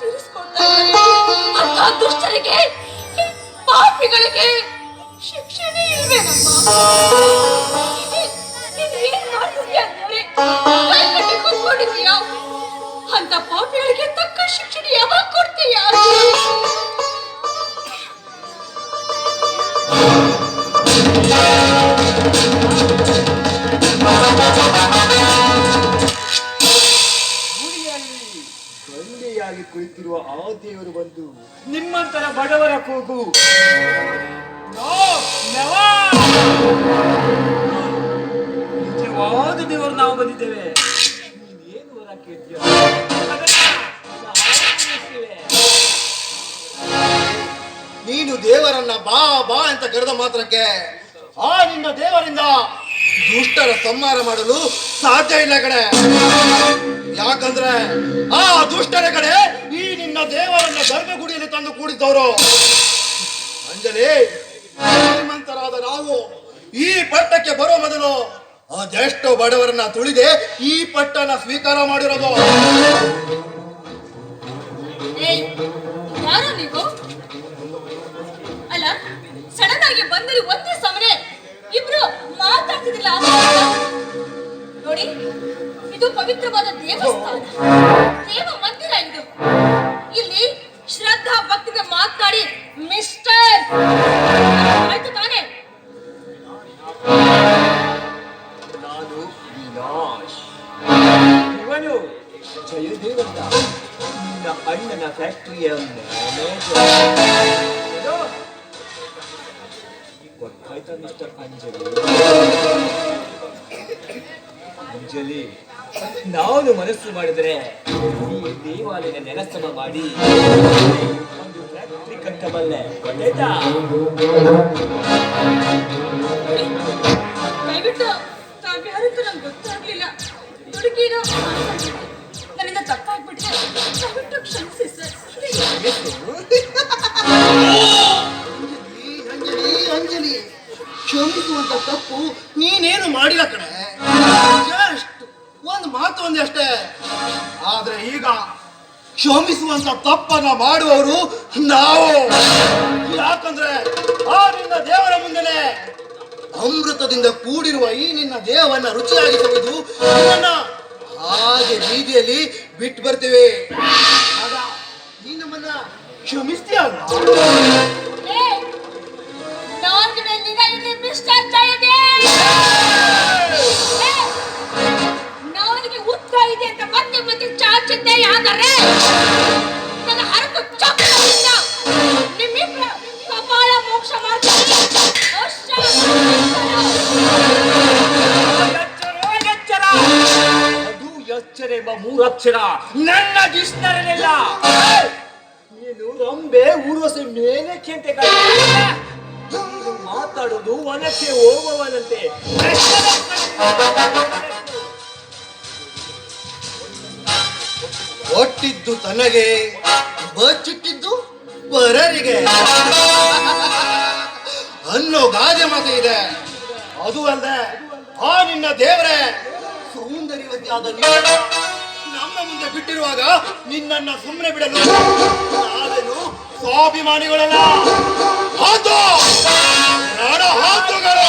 ತೀರಿಸ್ಕೊಳ್ತಾ ಅಂತ ದುಷ್ಟರಿಗೆ ಪಾಪಿಗಳಿಗೆ ಶಿಕ್ಷಣೆ ಇಲ್ವೇನಮ್ಮ? ಅಂತ ಪಾಪಿಗಳಿಗೆ ತಕ್ಕ ಶಿಕ್ಷಣ ಯಾವಾಗ ಕೊಡ್ತೀಯಾ? ಬಂಡೆಯಾಗಿ ಕುಳಿತಿರುವ ಆ ದೇವರು ಬಂದು, ನಿಮ್ಮಂತರ ಬಡವರ ಕೂಗು! ನಿಜವಾದ ದೇವರು ನಾವು ಬಂದಿದ್ದೇವೆ ನೀನೇನು ವರ ಕೇಳ್ತೀಯ. ನೀನು ದೇವರನ್ನ ಬಾ ಬಾ ಅಂತ ಕರೆದ ಮಾತ್ರಕ್ಕೆ ಆ ನಿನ್ನ ದೇವರಿಂದ ದುಷ್ಟರ ಸಂಹಾರ ಮಾಡಲು ಸಾಧ್ಯ ಇಲ್ಲ ಕಡೆ ಯಾಕಂದ್ರೆ ಆ ದುಷ್ಟರ ಕಡೆ ಈ ನಿನ್ನ ದೇವರನ್ನ ಗರ್ಭಗುಡಿಯಲ್ಲಿ ತಂದು ಕೂಡಿದ್ದವರು. ಅಂಜಲಿ, ಶ್ರೀಮಂತರಾದ ನಾವು ಈ ಪಟ್ಟಕ್ಕೆ ಬರೋ ಮೊದಲು ಅದೆಷ್ಟೋ ಬಡವರನ್ನ ತುಳಿದೆ ಈ ಪಟ್ಟನ ಸ್ವೀಕಾರ ಮಾಡಿರೋದು. ಯಾರು ನೀವು? ಅಲ್ಲ ಸಡನ್ ಆಗಿ ಪವಿತ್ರವಾದ ದೇವಸ್ಥಾನ. ದೇವ ಮಂದಿರ ಇದು. ಇಲ್ಲಿ ಶ್ರದ್ಧಾ ಭಕ್ತಿಗೆ ಮಾತನಾಡಿ ಮಿಸ್ಟರ್. ಆಯ್ತು ತಾನೇ? ನಾನು ವಿನಾಶ್. ಇವನು ಜಯದೇವಂತ ನಿನ್ನ ಅಣ್ಣನ ಫ್ಯಾಕ್ಟರಿಯ ಗೊತ್ತಾಯ್ತಾ ಮಿಸ್ಟರ್ ಅಂಜಲಿ? ಅಂಜಲಿ ನಾನು ಮನಸ್ಸು ಮಾಡಿದರೆ ಈ ದೇವಾಲಯ ನೆಲಸಮ ಮಾಡಿ ಒಂದು ಫ್ಯಾಕ್ಟರಿ ಕಟ್ಟಬಲ್ಲೆ. ಗೊತ್ತಾಯ್ತಾ? ದಯವಿಟ್ಟು ತಾವ್ಯಾರಂತೂ ನಂಗೆ ಗೊತ್ತಾಗ್ಲಿಲ್ಲ. ದುಡುಕಿನ ನನ್ನಿಂದ ತಪ್ಪಾಗ್ಬಿಟ್ಟಿದೆ ದಯವಿಟ್ಟು ಕ್ಷಮಿಸಿ ಸರ್ ಅಂಜಲಿ ಅಂಜಲಿ. ಕ್ಷಮಿಸುವಂತ ತಪ್ಪು ನೀನೇನು ಮಾಡಿಲ್ಲ ಒಂದು ಮಾತು ಒಂದಷ್ಟೇ ಆದ್ರೆ ಈಗ ಕ್ಷಮಿಸುವಂತ ತಪ್ಪನ್ನ ಮಾಡುವವರು ನಾವು. ಯಾಕಂದ್ರೆ ಆ ನಿನ್ನ ದೇವರ ಮುಂದೆನೆ ಅಮೃತದಿಂದ ಕೂಡಿರುವ ಈ ನಿನ್ನ ದೇಹವನ್ನ ರುಚಿಯಾಗಿ ತೆಗೆದು ಹಾಗೆ ಬೀದಿಯಲ್ಲಿ ಬಿಟ್ಟು ಬರ್ತೀವಿ. ಆಗ ನೀ ನಮ್ಮನ್ನ ಕ್ಷಮಿಸ್ತೀಯಲ್ಲ ಎಚ್ಚರ ಅಕ್ಷರ ನನ್ನ ಡಿಕ್ಷನರಿಲಿಲ್ಲ ನೀನು ರಂಬೆ ಊರ್ವಸಿ ಮೇಲಕ್ಕೆ ಅಂತ ಮಾತಾಡೋದು ಮಾತಾಡುವುದು ವನಕ್ಕೆ ಹೋಗುವವನಂತೆ. ಒಟ್ಟಿದ್ದು ತನಗೆ, ಬಚ್ಚಿಟ್ಟಿದ್ದು ಪರರಿಗೆ ಅನ್ನೋ ಗಾದೆ ಮಾತು ಇದೆ. ಅದು ಅಲ್ಲದೆ, ಆ ನಿನ್ನ ದೇವರೇ, ಸೌಂದರ್ಯವತಿಯಾದ ನೀನು. ಮುಂದೆ ಬಿಟ್ಟಿರುವಾಗ ನಿನ್ನನ್ನ ಸುಮ್ಮನೆ ಬಿಡಲು ಆದನು ಸ್ವಾಭಿಮಾನಿಗಳಲ್ಲ. ಹಾತು ಹಾತುಗಳು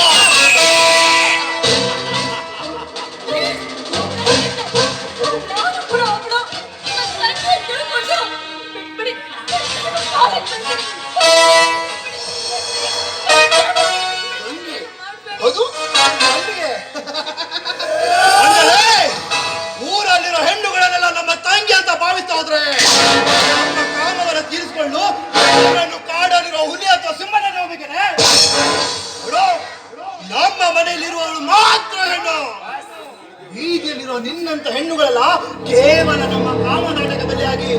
ಬೀದಿಯಲ್ಲಿರೋ ನಿನ್ನಂತ ಹೆಣ್ಣುಗಳೆಲ್ಲ ಕೇವಲ ನಮ್ಮ ಕಾಮನಾಟಕ ಬಲಿಯಾಗಿ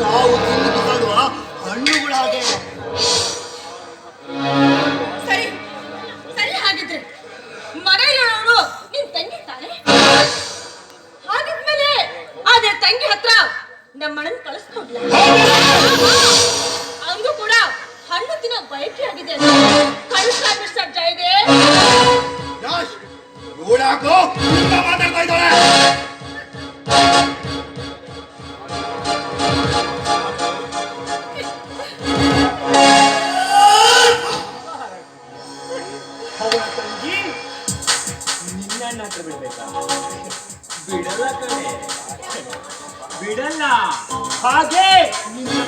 ನಾವು ತಿಂದು ಬಿಸಾಡುವ ಅವಳ ತಂಗಿ. ನಿನ್ನ ಹತ್ರ ಬಿಡ್ಬೇಕಾ? ಬಿಡಲ್ಲ ಕಣೆ. ಬಿಡಲ್ಲ. ಹಾಗೆ ನೀನು